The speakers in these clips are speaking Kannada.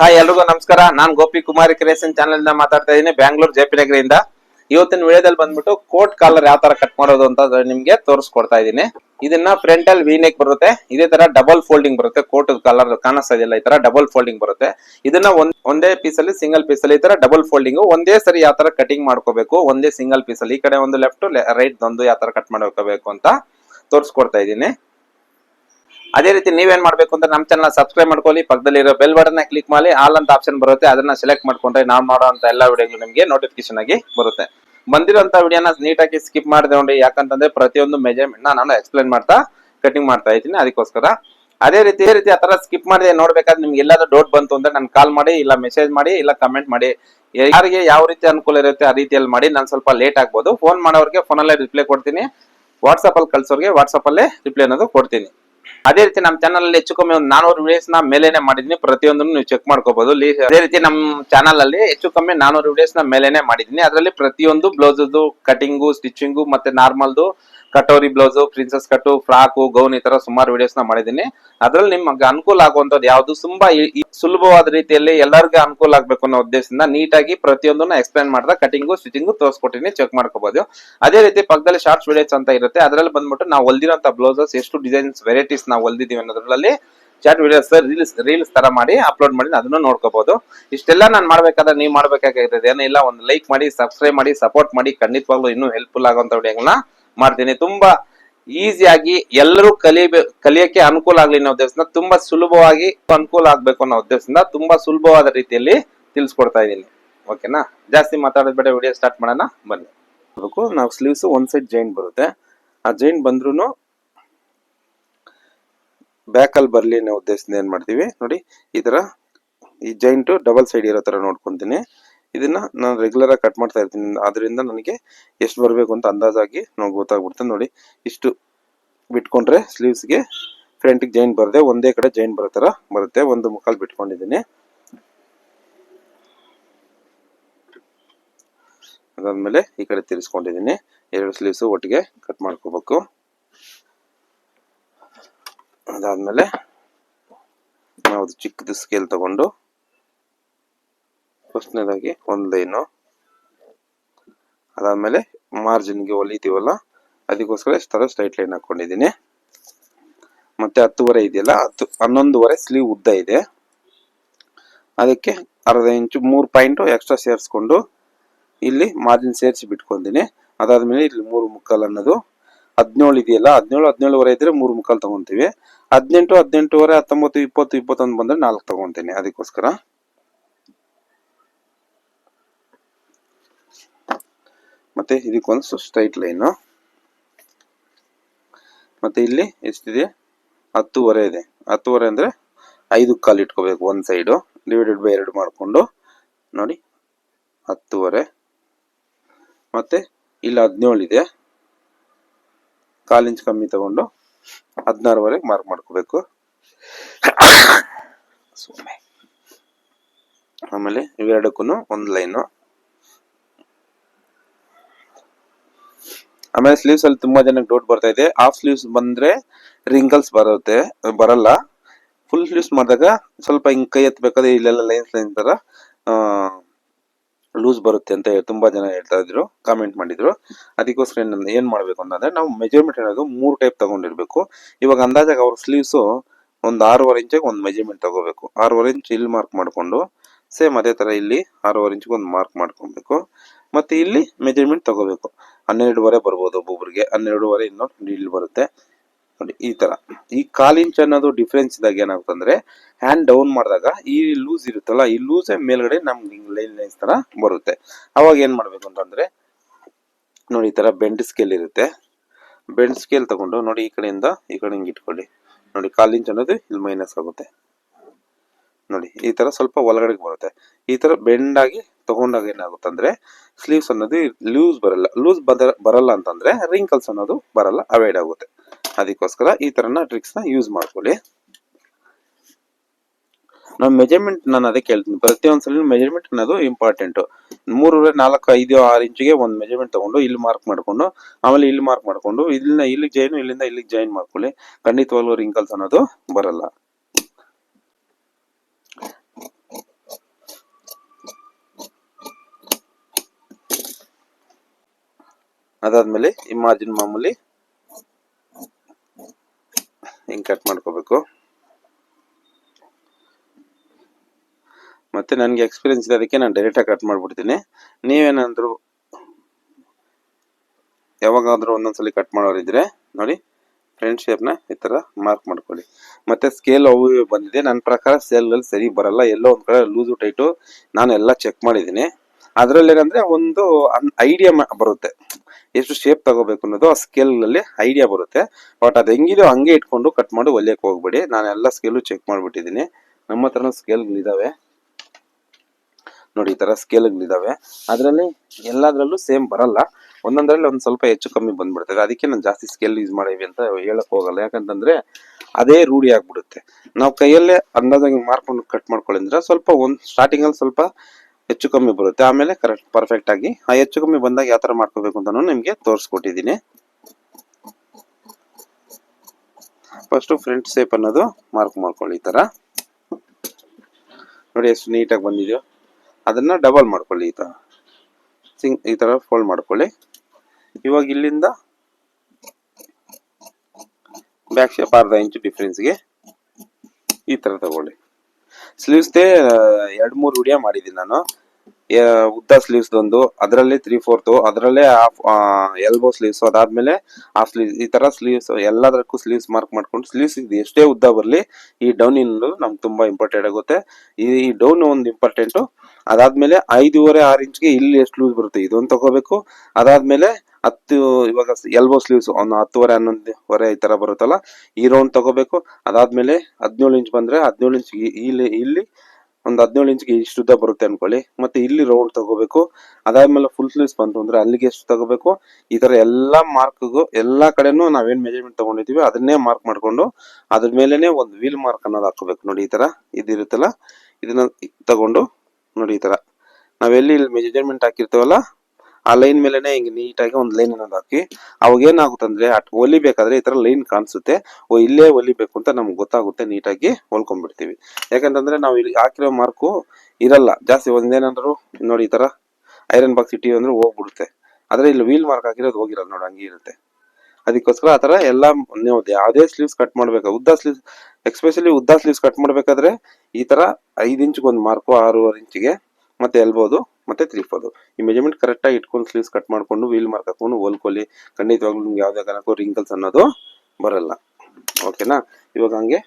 ಹಾಯ್ ಎಲ್ರಿಗೂ ನಮಸ್ಕಾರ. ನಾನ್ ಗೋಪಿ ಕುಮಾರಿ ಕ್ರಿಯೇಷನ್ ಚಾನೆಲ್ ಇಂದ ಮಾತಾಡ್ತಾ ಇದ್ದೀನಿ ಬ್ಯಾಂಗ್ಳೂರ್ ಜೆಪಿ ಇವತ್ತಿನ ವಿಡಿಯೋದಲ್ಲಿ ಬಂದ್ಬಿಟ್ಟು ಕೋಟ್ ಕಾಲರ್ ಯಾವ ತರ ಕಟ್ ಮಾಡೋದು ಅಂತ ನಿಮ್ಗೆ ತೋರಿಸ್ಕೊಡ್ತಾ ಇದ್ದೀನಿ ಇದನ್ನ ಫ್ರಂಟಲ್ ವಿ ನೆಕ್ ಬರುತ್ತೆ. ಇದೇ ತರ ಡಬಲ್ ಫೋಲ್ಡಿಂಗ್ ಬರುತ್ತೆ. ಕೋಟ್ ಕಾಲರ್ ಕಾಣಿಸ್ತಾ ಇದೆಯಲ್ಲ, ಈ ತರ ಡಬಲ್ ಫೋಲ್ಡಿಂಗ್ ಬರುತ್ತೆ. ಇದನ್ನ ಒಂದ್, ಒಂದೇ ಪೀಸ್ ಅಲ್ಲಿ ಸಿಂಗಲ್ ಪೀಸ್ ಅಲ್ಲಿ ಈ ತರ ಡಬಲ್ ಫೋಲ್ಡಿಂಗ್ ಒಂದೇ ಸರಿ ಯಾವ ತರ ಕಟಿಂಗ್ ಮಾಡ್ಕೋಬೇಕು, ಒಂದೇ ಸಿಂಗಲ್ ಪೀಸ್ ಅಲ್ಲಿ. ಈ ಕಡೆ ಒಂದು ಲೆಫ್ಟ್ ರೈಟ್ ಒಂದು ಯಾವ ತರ ಕಟ್ ಮಾಡ್ಕೋಬೇಕು ಅಂತ ತೋರಿಸ್ಕೊಡ್ತಾ ಇದ್ದೀನಿ ಅದೇ ರೀತಿ ನೀವೇನ್ ಮಾಡ್ಬೇಕು ಅಂದ್ರೆ ನಮ್ಮ ಚಾನಲ್ ಸಬ್ಸ್ಕ್ರೈಬ್ ಮಾಡ್ಕೊಳ್ಳಿ. ಪಕ್ಕದಲ್ಲಿ ಇರೋ ಬೆಲ್ ಬಟನ್ ಕ್ಲಿಕ್ ಮಾಡಿ ಆಲ್ ಅಂತ ಆಪ್ಷನ್ ಬರುತ್ತೆ. ಅದನ್ನ ಸೆಲೆಕ್ಟ್ ಮಾಡ್ಕೊಂಡ್ರೆ ನಾವು ಮಾಡೋ ಅಂತ ಎಲ್ಲ ವಿಡಿಯೋಗಳು ನಿಮಗೆ ನೋಟಿಫಿಕೇಶನ್ ಆಗಿ ಬರುತ್ತೆ. ಬಂದಿರೋಂತ ವಿಡಿಯೋನ ನೀಟಾಗಿ ಸ್ಕಿಪ್ ಮಾಡಿದೆ ನೋಡಿ ಯಾಕಂತಂದ್ರೆ ಪ್ರತಿಯೊಂದು ಮೆಜರ್ಮೆಂಟ್ ನಾನು ಎಕ್ಸ್ಪ್ಲೈನ್ ಮಾಡ್ತಾ ಕಟಿಂಗ್ ಮಾಡ್ತಾ ಇದ್ದೀನಿ. ಅದಕ್ಕೋಸ್ಕರ ಅದೇ ರೀತಿ ಈ ರೀತಿ ಆತರ ಸ್ಕಿಪ್ ಮಾಡಿದೆ ನೋಡ್ಬೇಕಾದ್ರೆ ನಿಮ್ಗೆ ಎಲ್ಲಾದ್ರೂ ಡೌಟ್ ಬಂತು ಅಂದ್ರೆ ನಾನು ಕಾಲ್ ಮಾಡಿ, ಇಲ್ಲ ಮೆಸೇಜ್ ಮಾಡಿ, ಇಲ್ಲ ಕಮೆಂಟ್ ಮಾಡಿ. ಯಾರಿಗೆ ಯಾವ ರೀತಿ ಅನುಕೂಲ ಇರುತ್ತೆ ಆ ರೀತಿಯಲ್ಲಿ ಮಾಡಿ. ನಾನು ಸ್ವಲ್ಪ ಲೇಟ್ ಆಗ್ಬೋದು. ಫೋನ್ ಮಾಡೋರಿಗೆ ಫೋನಲ್ಲೇ ರಿಪ್ಲೈ ಕೊಡ್ತೀನಿ. ವಾಟ್ಸಪ್ ಅಲ್ಲಿ ಕಳ್ಸೋರಿಗೆ ವಾಟ್ಸಪ್ ಅಲ್ಲೇ ರಿಪ್ಲೈ ಅನ್ನೋದು ಕೊಡ್ತೀನಿ. ಅದೇ ರೀತಿ ನಮ್ಮ ಚಾನಲ್ ಅಲ್ಲಿ ಹೆಚ್ಚು ಕಮ್ಮಿ ಒಂದು ನಾನೂರು ವಿಡಿಯೋಸ್ನ ಮೇಲೆನೆ ಮಾಡಿದೀನಿ ಪ್ರತಿಯೊಂದನ್ನು ನೀವು ಚೆಕ್ ಮಾಡ್ಕೋಬಹುದು ಅದೇ ರೀತಿ ನಮ್ಮ ಚಾನಲ್ ಅಲ್ಲಿ ಹೆಚ್ಚು ಕಮ್ಮಿ ನಾನೂರು ವಿಡಿಯೋಸ್ನ ಮೇಲೆನೆ ಮಾಡಿದೀನಿ ಅದರಲ್ಲಿ ಪ್ರತಿಯೊಂದು ಬ್ಲೌಸದು ಕಟಿಂಗು ಸ್ಟಿಚಿಂಗು ಮತ್ತೆ ನಾರ್ಮಲ್ದು katori blouse princess cut, frock gown ಈ ತರ ಸುಮಾರು ವಿಡಿಯೋಸ್ನ ಮಾಡಿದೀನಿ ಅದ್ರಲ್ಲಿ ನಿಮ್ಗೆ ಅನುಕೂಲ ಆಗುವಂತದ್ದು ಯಾವ್ದು? ತುಂಬಾ ಸುಲಭವಾದ ರೀತಿಯಲ್ಲಿ ಎಲ್ಲರಿಗೂ ಅನುಕೂಲ ಆಗ್ಬೇಕು ಅನ್ನೋ ಉದ್ದೇಶದಿಂದ ನೀಟಾಗಿ ಪ್ರತಿಯೊಂದನ್ನ ಎಕ್ಸ್ಪ್ಲೈನ್ ಮಾಡ್ದಾ ಕಟಿಂಗು ಸ್ಟಿಚಿಂಗು ತೋರಿಸ್ಕೊಟ್ಟಿನಿ ಚೆಕ್ ಮಾಡ್ಕೋಬಹುದು ಅದೇ ರೀತಿ ಪಕ್ಕದಲ್ಲಿ ಶಾರ್ಟ್ಸ್ ವಿಡಿಯೋಸ್ ಅಂತ ಇರುತ್ತೆ. ಅದರಲ್ಲಿ ಬಂದ್ಬಿಟ್ಟು ನಾವು ಹೊಲ್ದಿರೋಂಥ ಬ್ಲೌಸಸ್, ಎಷ್ಟು ಡಿಸೈನ್ಸ್ ವೆರೈಟೀಸ್ ನಾವು ಹೊಲ್ದಿದೀವಿ ಅನ್ನೋದ್ರಲ್ಲಿ ಚಾಟ್ ವಿಡಿಯೋಸ್ ರೀಲ್ಸ್ ರೀಲ್ಸ್ ತರ ಮಾಡಿ ಅಪ್ಲೋಡ್ ಮಾಡಿ ಅದನ್ನು ನೋಡ್ಕೋಬಹುದು ಇಷ್ಟೆಲ್ಲ ನಾನು ಮಾಡ್ಬೇಕಾದ್ರೆ ನೀವು ಮಾಡ್ಬೇಕಾಗಿರ್ತದೆ ಏನಿಲ್ಲ ಒಂದು ಲೈಕ್ ಮಾಡಿ ಸಬ್ಸ್ಕ್ರೈಬ್ ಮಾಡಿ ಸಪೋರ್ಟ್ ಮಾಡಿ, ಖಂಡಿತವಾಗ್ಲೂ ಇನ್ನೂ ಹೆಲ್ಪ್ಫುಲ್ ಆಗುವಂತ ವಿಡಿಯೋಗಳನ್ನ ಮಾಡ್ತೀನಿ. ತುಂಬಾ ಈಸಿಯಾಗಿ ಎಲ್ಲರೂ ಕಲಿಬೇ ಕಲಿಯಕ್ಕೆ ಅನುಕೂಲ ಆಗ್ಲಿ ಅನ್ನೋ ಉದ್ದೇಶದಿಂದ, ತುಂಬಾ ಸುಲಭವಾಗಿ ಅನುಕೂಲ ಆಗ್ಬೇಕು ಅನ್ನೋ ಉದ್ದೇಶದಿಂದ ತುಂಬಾ ಸುಲಭವಾದ ರೀತಿಯಲ್ಲಿ ತಿಳಿಸ್ಕೊಡ್ತಾ ಇದ್ದೀನಿ. ಓಕೆನಾ? ಜಾಸ್ತಿ ಮಾತಾಡೋದ್ ಬೇಡ, ವಿಡಿಯೋ ಸ್ಟಾರ್ಟ್ ಮಾಡೋಣ. ಬನ್ನಿ. ನಾವು ಸ್ಲೀವ್ಸ್ ಒಂದ್ ಸೈಡ್ ಜೈಂಟ್ ಬರುತ್ತೆ. ಆ ಜೈಂಟ್ ಬಂದ್ರು ಬ್ಯಾಕ್ ಅಲ್ಲಿ ಬರ್ಲಿ ಅನ್ನೋ ಉದ್ದೇಶದಿಂದ ಏನ್ ಮಾಡ್ತೀವಿ? ನೋಡಿ, ಈ ತರ ಈ ಜೈಂಟ್ ಡಬಲ್ ಸೈಡ್ ಇರೋ ತರ ನೋಡ್ಕೊಂತೀನಿ. ಇದನ್ನ ನಾನು ರೆಗ್ಯುಲರ್ ಆಗಿ ಕಟ್ ಮಾಡ್ತಾ ಇರ್ತೀನಿ. ಅದರಿಂದ ನನಗೆ ಎಷ್ಟು ಬರಬೇಕು ಅಂತ ಅಂದಾಜಾಗಿ ನಾವು ಗೊತ್ತಾಗ್ಬಿಡ್ತದೆ ನೋಡಿ, ಇಷ್ಟು ಬಿಟ್ಕೊಂಡ್ರೆ ಸ್ಲೀವ್ಸ್ಗೆ ಫ್ರಂಟ್ಗೆ ಜೈನ್ ಬರದೆ ಒಂದೇ ಕಡೆ ಜೈನ್ ಬರೋ ಥರ ಬರುತ್ತೆ. ಒಂದು ಮುಖಾಲ್ ಬಿಟ್ಕೊಂಡಿದ್ದೀನಿ. ಅದಾದ್ಮೇಲೆ ಈ ಕಡೆ ತಿರ್ಸ್ಕೊಂಡಿದ್ದೀನಿ. ಎರಡು ಸ್ಲೀವ್ಸ್ ಒಟ್ಟಿಗೆ ಕಟ್ ಮಾಡ್ಕೋಬೇಕು. ಅದಾದ್ಮೇಲೆ ನಾವು ಚಿಕ್ಕದು ಸ್ಕೇಲ್ ತಗೊಂಡು ಫಸ್ಟ್ನೇದಾಗಿ ಒಂದು ಲೈನು. ಅದಾದಮೇಲೆ ಮಾರ್ಜಿನ್ಗೆ ಹೊಲಿತೀವಲ್ಲ, ಅದಕ್ಕೋಸ್ಕರ ಇಷ್ಟು ಥರ ಸ್ಟ್ರೈಟ್ ಲೈನ್ ಹಾಕೊಂಡಿದ್ದೀನಿ ಮತ್ತೆ ಹತ್ತುವರೆ ಇದೆಯಲ್ಲ, ಹತ್ತು, ಹನ್ನೊಂದುವರೆ ಸ್ಲೀವ್ ಉದ್ದ ಇದೆ. ಅದಕ್ಕೆ ಅರ್ಧ ಇಂಚು ಮೂರು ಪಾಯಿಂಟು ಎಕ್ಸ್ಟ್ರಾ ಸೇರಿಸ್ಕೊಂಡು ಇಲ್ಲಿ ಮಾರ್ಜಿನ್ ಸೇರಿಸಿ ಬಿಟ್ಕೊಂತೀನಿ ಅದಾದಮೇಲೆ ಇಲ್ಲಿ ಮೂರು ಮುಕ್ಕಾಲು ಅನ್ನೋದು. ಹದಿನೇಳು ಇದೆಯಲ್ಲ, ಹದಿನೇಳು, ಹದಿನೇಳುವರೆ ಇದ್ದರೆ ಮೂರು ಮುಕ್ಕಾಲು ತೊಗೊತೀವಿ. ಹದಿನೆಂಟು, ಹದಿನೆಂಟುವರೆ, ಹತ್ತೊಂಬತ್ತು, ಇಪ್ಪತ್ತು, ಇಪ್ಪತ್ತೊಂದು ಬಂದರೆ ನಾಲ್ಕು ತೊಗೊತೀನಿ, ಅದಕ್ಕೋಸ್ಕರ. ಮತ್ತೆ ಇದಕ್ಕೊಂದು ಸ್ಟ್ರೈಟ್ ಲೈನು. ಮತ್ತೆ ಇಲ್ಲಿ ಎಷ್ಟಿದೆ? ಹತ್ತುವರೆ ಇದೆ. ಹತ್ತುವರೆ ಅಂದ್ರೆ ಐದು ಕಾಲು ಇಟ್ಕೋಬೇಕು ಒಂದು ಸೈಡು ಡಿವೈಡೆಡ್ ಬೈ ಎರಡು ಮಾಡಿಕೊಂಡು. ನೋಡಿ, ಹತ್ತುವರೆ. ಮತ್ತೆ ಇಲ್ಲಿ ಹದಿನೇಳು ಇದೆ. ಕಾಲು ಕಮ್ಮಿ ತಗೊಂಡು ಹದಿನಾರುವರೆಗೆ ಮಾರ್ಕ್ ಮಾಡ್ಕೋಬೇಕು. ಆಮೇಲೆ ಇವೆರಡಕ್ಕೂ ಒಂದು ಲೈನು. ಆಮೇಲೆ ಸ್ಲೀವ್ಸ್ ಅಲ್ಲಿ ತುಂಬಾ ಜನಕ್ಕೆ ಡೌಟ್ ಬರ್ತಾ ಇದೆ. ಹಾಫ್ ಸ್ಲೀವ್ಸ್ ಬಂದ್ರೆ ರಿಂಕಲ್ಸ್ ಬರುತ್ತೆ, ಬರಲ್ಲ. ಫುಲ್ ಸ್ಲೀವ್ಸ್ ಮಾಡಿದಾಗ ಸ್ವಲ್ಪ ಹಿಂಗ್ ಕೈ ಎತ್ತಬೇಕಾದ್ರೆ ಇಲ್ಲೆಲ್ಲ ಲೈನ್ಸ್ ಲೈನ್ ತರ ಲೂಸ್ ಬರುತ್ತೆ ಅಂತ ತುಂಬಾ ಜನ ಹೇಳ್ತಾ ಇದ್ರು ಕಾಮೆಂಟ್ ಮಾಡಿದ್ರು. ಅದಕ್ಕೋಸ್ಕರ ಏನ್ ಮಾಡ್ಬೇಕು ಅಂತಂದ್ರೆ ನಾವು ಮೆಜರ್ಮೆಂಟ್ ಅನ್ನೋದು ಮೂರು ಟೈಪ್ ತಗೊಂಡಿರ್ಬೇಕು. ಇವಾಗ ಅಂದಾಜಾಗ ಅವ್ರ ಸ್ಲೀವ್ಸ್ ಒಂದು ಆರೂವರೆ ಇಂಚಿಗೆ ಒಂದು ಮೆಜರ್ಮೆಂಟ್ ತಗೋಬೇಕು. ಆರೂವರೆ ಇಂಚ್ ಇಲ್ಲಿ ಮಾರ್ಕ್ ಮಾಡ್ಕೊಂಡು ಸೇಮ್ ಅದೇ ತರ ಇಲ್ಲಿ ಆರೂವರೆ ಇಂಚಿಗೆ ಒಂದು ಮಾರ್ಕ್ ಮಾಡ್ಕೊಬೇಕು. ಮತ್ತೆ ಇಲ್ಲಿ ಮೆಜರ್ಮೆಂಟ್ ತಗೋಬೇಕು. ಹನ್ನೆರಡುವರೆ ಬರ್ಬೋದು ಒಬ್ಬೊಬ್ರಿಗೆ. ಹನ್ನೆರಡುವರೆ ಇನ್ನೊಂದು ಇಲ್ಲಿ ಬರುತ್ತೆ. ನೋಡಿ, ಈ ತರ. ಈ ಕಾಲ್ ಇಂಚ್ ಅನ್ನೋದು ಡಿಫ್ರೆನ್ಸ್ ಇದ್ದಾಗ ಏನಾಗುತ್ತೆ ಅಂದ್ರೆ ಹ್ಯಾಂಡ್ ಡೌನ್ ಮಾಡಿದಾಗ ಈ ಲೂಸ್ ಇರುತ್ತಲ್ಲ, ಈ ಲೂಸ್ ಮೇಲ್ಗಡೆ ನಮ್ಗೆ ಲೈನ್ ಲೈನ್ಸ್ ತರ ಬರುತ್ತೆ. ಅವಾಗ ಏನ್ ಮಾಡ್ಬೇಕು ಅಂತಂದ್ರೆ, ನೋಡಿ, ಈ ತರ ಬೆಂಡ್ ಸ್ಕೇಲ್ ಇರುತ್ತೆ. ಬೆಂಡ್ ಸ್ಕೇಲ್ ತಗೊಂಡು ನೋಡಿ ಈ ಕಡೆಯಿಂದ, ಈ ಕಡೆ ಹಿಂಗೆ ಇಟ್ಕೊಳ್ಳಿ. ನೋಡಿ, ಕಾಲ್ ಇಂಚ್ ಅನ್ನೋದು ಇಲ್ಲಿ ಮೈನಸ್ ಆಗುತ್ತೆ. ನೋಡಿ, ಈ ತರ ಸ್ವಲ್ಪ ಒಳಗಡೆ ಬರುತ್ತೆ. ಈ ತರ ಬೆಂಡ್ ಆಗಿ ತಗೊಂಡಾಗ ಏನಾಗುತ್ತೆ ಅಂದ್ರೆ ಸ್ಲೀವ್ಸ್ ಅನ್ನೋದು ಲೂಸ್ ಬರಲ್ಲ. ಲೂಸ್ ಬರಲ್ಲ ಅಂತಂದ್ರೆ ರಿಂಕಲ್ಸ್ ಅನ್ನೋದು ಬರಲ್ಲ ಅವಾಯ್ಡ್ ಆಗುತ್ತೆ. ಅದಕ್ಕೋಸ್ಕರ ಈ ತರನ ಟ್ರಿಕ್ಸ್ನ ಯೂಸ್ ಮಾಡ್ಕೊಳ್ಳಿ. ನಾವು ಮೆಜರ್ಮೆಂಟ್ ನಾನು ಅದೇ ಕೇಳ್ತೀನಿ. ಪ್ರತಿಯೊಂದ್ಸಲ ಮೆಜರ್ಮೆಂಟ್ ಅನ್ನೋದು ಇಂಪಾರ್ಟೆಂಟ್ ಮೂರೂವರೆ, ನಾಲ್ಕು, ಐದು, ಆರು ಇಂಚಿಗೆ ಒಂದು ಮೆಜರ್ಮೆಂಟ್ ತಗೊಂಡು ಇಲ್ಲಿ ಮಾರ್ಕ್ ಮಾಡ್ಕೊಂಡು, ಆಮೇಲೆ ಇಲ್ಲಿ ಮಾರ್ಕ್ ಮಾಡ್ಕೊಂಡು ಇಲ್ಲಿ ಇಲ್ಲಿಗೆ ಜಾಯಿನ್ ಇಲ್ಲಿಂದ ಇಲ್ಲಿಗೆ ಜಾಯಿನ್ ಮಾಡ್ಕೊಳ್ಳಿ. ಖಂಡಿತವಾಗ್ಲೂ ರಿಂಕಲ್ಸ್ ಅನ್ನೋದು ಬರಲ್ಲ. ಅದಾದ್ಮೇಲೆ ಈ ಮಾರ್ಜಿನ್ ಮಾಮೂಲಿ ಹಿಂಗ್ ಕಟ್ ಮಾಡ್ಕೋಬೇಕು. ಮತ್ತೆ ನನಗೆ ಎಕ್ಸ್ಪೀರಿಯನ್ಸ್ ಇದೆ, ಅದಕ್ಕೆ ನಾನು ಡೈರೆಕ್ಟಾಗಿ ಕಟ್ ಮಾಡ್ಬಿಡ್ತೀನಿ. ನೀವೇನಾದ್ರು ಯಾವಾಗಾದ್ರೂ ಒಂದೊಂದ್ಸಲಿ ಕಟ್ ಮಾಡೋರಿದ್ರೆ ನೋಡಿ ಫ್ರೆಂಡ್ ಶೇಪ್ನ ಈ ತರ ಮಾರ್ಕ್ ಮಾಡ್ಕೊಳ್ಳಿ. ಮತ್ತೆ ಸ್ಕೇಲ್ ಅವು ಬಂದಿದೆ. ನನ್ನ ಪ್ರಕಾರ ಸ್ಕೇಲ್ ಅಲ್ಲಿ ಸರಿ ಬರಲ್ಲ. ಎಲ್ಲೋ ಒಂದ್ ಕಡೆ ಲೂಸು ಟೈಟು ನಾನು ಎಲ್ಲ ಚೆಕ್ ಮಾಡಿದ್ದೀನಿ. ಅದ್ರಲ್ಲಿ ಏನಂದ್ರೆ ಒಂದು ಐಡಿಯಾ ಬರುತ್ತೆ. ಎಷ್ಟು ಶೇಪ್ ತಗೋಬೇಕು ಅನ್ನೋದು ಆ ಸ್ಕೇಲ್ ಅಲ್ಲಿ ಐಡಿಯಾ ಬರುತ್ತೆ. ಬಟ್ ಅದು ಹೆಂಗಿದೆಯೋ ಹಂಗೆ ಇಟ್ಕೊಂಡು ಕಟ್ ಮಾಡಿ ಒಲ್ಯಕ್ಕೆ ಹೋಗ್ಬೇಡಿ. ನಾನು ಎಲ್ಲ ಸ್ಕೇಲು ಚೆಕ್ ಮಾಡಿಬಿಟ್ಟಿದ್ದೀನಿ. ನಮ್ಮ ಹತ್ರನೂ ಸ್ಕೇಲ್ಗಳಿದಾವೆ ನೋಡಿ, ಈ ಥರ ಸ್ಕೇಲ್ಗಳಿದಾವೆ ಅದರಲ್ಲಿ ಎಲ್ಲದರಲ್ಲೂ ಸೇಮ್ ಬರಲ್ಲ. ಒಂದೊಂದರಲ್ಲಿ ಒಂದು ಸ್ವಲ್ಪ ಹೆಚ್ಚು ಕಮ್ಮಿ ಬಂದ್ಬಿಡ್ತದೆ ಅದಕ್ಕೆ ನಾನು ಜಾಸ್ತಿ ಸ್ಕೇಲ್ ಯೂಸ್ ಮಾಡೀವಿ ಅಂತ ಹೇಳಕ್ ಹೋಗಲ್ಲ. ಯಾಕಂತಂದ್ರೆ ಅದೇ ರೂಢಿ ಆಗ್ಬಿಡುತ್ತೆ. ನಾವು ಕೈಯಲ್ಲೇ ಅಂದಾಜಾಗಿ ಮಾರ್ಕೊಂಡು ಕಟ್ ಮಾಡ್ಕೊಳ್ಳಿಂದ್ರೆ ಸ್ವಲ್ಪ ಒಂದು ಸ್ಟಾರ್ಟಿಂಗ್ ಅಲ್ಲಿ ಸ್ವಲ್ಪ ಹೆಚ್ಚು ಕಮ್ಮಿ ಬರುತ್ತೆ. ಆಮೇಲೆ ಕರೆಕ್ಟ್ ಪರ್ಫೆಕ್ಟ್ ಆಗಿ, ಆ ಹೆಚ್ಚು ಕಮ್ಮಿ ಬಂದಾಗ ಯಾವ ತರ ಮಾಡ್ಕೋಬೇಕು ಅಂತ ನಿಮಗೆ ತೋರಿಸ್ಕೊಟ್ಟಿದ್ದೀನಿ. ಫಸ್ಟ್ ಫ್ರಂಟ್ ಸೇಪ್ ಅನ್ನೋದು ಮಾರ್ಕ್ ಮಾಡ್ಕೊಳ್ಳಿ ಈ ತರ. ನೋಡಿ ಎಷ್ಟು ನೀಟಾಗಿ ಬಂದಿದೆಯೋ. ಅದನ್ನ ಡಬಲ್ ಮಾಡ್ಕೊಳ್ಳಿ ಈ ತರ. ಸಿಂಗ್ ಈ ತರ ಫೋಲ್ಡ್ ಮಾಡ್ಕೊಳ್ಳಿ. ಇವಾಗ ಇಲ್ಲಿಂದ ಬ್ಯಾಕ್ ಶೇಪ್ ಅರ್ಧ ಇಂಚು ಡಿಫ್ರೆನ್ಸ್ಗೆ ಈ ತರ ತಗೊಳ್ಳಿ. ಸ್ಲೀವ್ಸ್ದೇ ಎರಡು ಮೂರು ವಿಡಿಯೋ ಮಾಡಿದ್ದೀನಿ ನಾನು. ಉದ್ದ ಸ್ಲೀವ್ಸ್ ಒಂದು ಅದರಲ್ಲಿ ತ್ರೀ ಫೋರ್ತು ಅದರಲ್ಲೇ ಹಾಫ್ ಎಲ್ಬೋ ಸ್ಲೀವ್ಸ್ ಅದಾದ್ಮೇಲೆ ಹಾಫ್ ಸ್ಲೀವ್ಸ್ ಈ ತರ ಸ್ಲೀವ್ಸ್ ಎಲ್ಲದಕ್ಕೂ ಸ್ಲೀವ್ಸ್ ಮಾರ್ಕ್ ಮಾಡ್ಕೊಂಡು ಸ್ಲೀವ್ಸ್ ಇದು ಎಷ್ಟೇ ಉದ್ದ ಬರಲಿ, ಈ ಡೌನ್ ಇನ್ನೊಂದು ನಮ್ಗೆ ತುಂಬಾ ಇಂಪಾರ್ಟೆಂಟ್ ಆಗುತ್ತೆ. ಈ ಡೌನ್ ಒಂದು ಇಂಪಾರ್ಟೆಂಟು ಅದಾದ್ಮೇಲೆ ಐದೂವರೆ, ಆರು ಇಂಚ್ಗೆ ಇಲ್ಲಿ ಎಷ್ಟು ಲೂಸ್ ಬರುತ್ತೆ, ಇದೊಂದು ತಗೋಬೇಕು. ಅದಾದ್ಮೇಲೆ ಹತ್ತು, ಇವಾಗ ಎಲ್ಬೋ ಸ್ಲೀವ್ಸ್ ಒಂದು ಹತ್ತುವರೆ, ಹನ್ನೊಂದುವರೆ ಈ ತರ ಬರುತ್ತಲ್ಲ, ಈ ರೌಂಡ್ ತಗೋಬೇಕು. ಅದಾದ್ಮೇಲೆ ಹದಿನೇಳು ಇಂಚ್ ಬಂದ್ರೆ ಹದಿನೇಳು ಇಂಚ್ ಇಲ್ಲಿ ಇಲ್ಲಿ ಒಂದು ಹದಿನೇಳು ಇಂಚ್ಗೆ ಇಷ್ಟು ಉದ್ದ ಬರುತ್ತೆ ಅನ್ಕೊಳ್ಳಿ. ಮತ್ತೆ ಇಲ್ಲಿ ರೌಂಡ್ ತಗೋಬೇಕು. ಅದಾದ್ಮೇಲೆ ಫುಲ್ ಸ್ಲೀವ್ಸ್ ಬಂತು ಅಂದ್ರೆ ಅಲ್ಲಿಗೆ ಎಷ್ಟು ತಗೋಬೇಕು? ಈ ತರ ಎಲ್ಲಾ ಮಾರ್ಕ್ಗೂ ಎಲ್ಲಾ ಕಡೆನೂ ನಾವೇನ್ ಮೆಜರ್ಮೆಂಟ್ ತಗೊಂಡಿದೀವಿ ಅದನ್ನೇ ಮಾರ್ಕ್ ಮಾಡ್ಕೊಂಡು ಅದ್ರ ಮೇಲೆನೆ ಒಂದು ವೀಲ್ ಮಾರ್ಕ್ ಅನ್ನೋದು ಹಾಕೋಬೇಕು ನೋಡಿ ಈ ತರ ಇದಿರುತ್ತಲ್ಲ, ಇದನ್ನ ತಗೊಂಡು ನೋಡಿ ಈ ತರ. ನಾವೆಲ್ಲಿ ಇಲ್ಲಿ ಮೆಜರ್ಮೆಂಟ್ ಹಾಕಿರ್ತೀವಲ್ಲ ಆ ಲೈನ್ ಮೇಲೆನೆ ಹಿಂಗೆ ನೀಟಾಗಿ ಒಂದು ಲೈನ್ ಅನ್ನೋದು ಹಾಕಿ. ಅವಾಗ ಏನಾಗುತ್ತಂದ್ರೆ ಅಟ್ ಹೊಲಿಬೇಕಾದ್ರೆ ಈ ತರ ಲೈನ್ ಕಾಣಿಸುತ್ತೆ. ಓ, ಇಲ್ಲೇ ಹೊಲಿಬೇಕು ಅಂತ ನಮ್ಗೆ ಗೊತ್ತಾಗುತ್ತೆ ನೀಟಾಗಿ ಹೊಲ್ಕೊಂಡ್ಬಿಡ್ತೀವಿ. ಯಾಕಂತಂದ್ರೆ ನಾವು ಇಲ್ಲಿ ಹಾಕಿರೋ ಮಾರ್ಕು ಇರಲ್ಲ. ಜಾಸ್ತಿ ಒಂದೇನಂದ್ರು ನೋಡಿ ಈ ತರ ಐರನ್ ಬಾಕ್ಸ್ ಇಟ್ಟಿವಿ ಅಂದ್ರೆ ಹೋಗ್ಬಿಡುತ್ತೆ. ಆದ್ರೆ ಇಲ್ಲಿ ವೀಲ್ ಮಾರ್ಕ್ ಹಾಕಿರೋದು ಹೋಗಿರಲ್ಲ ನೋಡಿ, ಹಂಗೆ ಇರುತ್ತೆ. ಅದಕ್ಕೋಸ್ಕರ ಆ ತರ ಎಲ್ಲ ನೀವು ಯಾವುದೇ ಸ್ಲೀವ್ಸ್ ಕಟ್ ಮಾಡ್ಬೇಕು ಉದ್ದ ಸ್ಲೀವ್ಸ್ ಎಕ್ಸ್ಪೆಷಲಿ ಉದ್ದ ಸ್ಲೀವ್ಸ್ ಕಟ್ ಮಾಡ್ಬೇಕಾದ್ರೆ ಈ ತರ ಐದು ಇಂಚ್ಗೆ ಒಂದು ಮಾರ್ಕು ಆರೂವರೆ ಇಂಚಿಗೆ ಮತ್ತೆ ಎಲ್ಬೋದು ಮತ್ತೆ ತ್ರೀ ಫೋರ್ದು ಈ ಮೆಜರ್ಮೆಂಟ್ ಕರೆಕ್ಟ್ ಆಗಿ ಇಟ್ಕೊಂಡು ಸ್ಲೀವ್ಸ್ ಕಟ್ ಮಾಡ್ಕೊಂಡು ವೀಲ್ ಮಾರ್ಕ್ ಹಾಕೊಂಡು ಹೊಲ್ಕೊಲಿ ಖಂಡಿತವಾಗ್ಲೂ ನಿಮ್ಗೆ ಯಾವುದೇ ಕಾರಣಕ್ಕೂ ರಿಂಕಲ್ಸ್ ಅನ್ನೋದು ಬರಲ್ಲ. ಓಕೆನಾ ಇವಾಗ ಹಂಗೆ